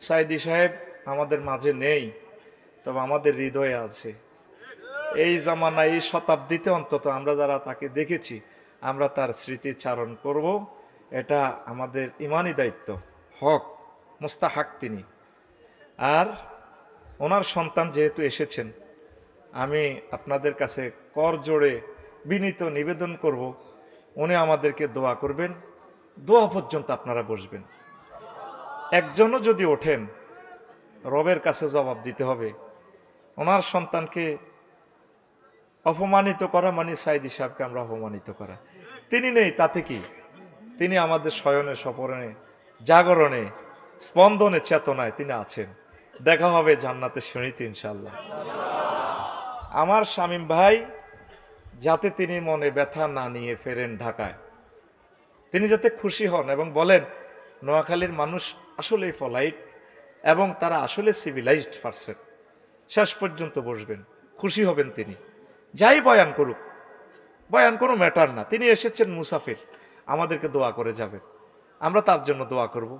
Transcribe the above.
সাইদি সাহেব আমাদের মাঝে নেই, তবে আমাদের হৃদয়ে আছে। এই জামানায় এই শতাব্দীতে অন্তত আমরা যারা তাকে দেখেছি, আমরা তার স্মৃতিচারণ করব। এটা আমাদের ইমানি দায়িত্ব, হক, মুস্তাহাক তিনি। আর ওনার সন্তান যেহেতু এসেছেন, আমি আপনাদের কাছে কর জোড়ে বিনীত নিবেদন করব। উনি আমাদেরকে দোয়া করবেন, দোয়া পর্যন্ত আপনারা বসবেন। একজনও যদি ওঠেন, রবের কাছে জবাব দিতে হবে। ওনার সন্তানকে অপমানিত করা মানে সাইদি সাহেবকে আমরা অপমানিত করা। তিনি নেই, তাতে কি? তিনি আমাদের শয়নে স্বপরণে জাগরণে, স্পন্দনে, চেতনায় তিনি আছেন। দেখা হবে জান্নাতের শুনিতে ইনশাল্লাহ আমার শামীম ভাই, যাতে তিনি মনে ব্যথা না নিয়ে ফেরেন ঢাকায়। তিনি যাতে খুশি হন এবং বলেন নোয়াখালীর মানুষ আসলেই ফলাইট এবং তারা আসলে সিভিলাইজড পারসন শেষ পর্যন্ত বসবেন, খুশি হবেন তিনি। যাই বয়ান করুক, বয়ান কোনো ম্যাটার না। তিনি এসেছেন মুসাফির, আমাদেরকে দোয়া করে যাবেন। আমরা তার জন্য দোয়া করব।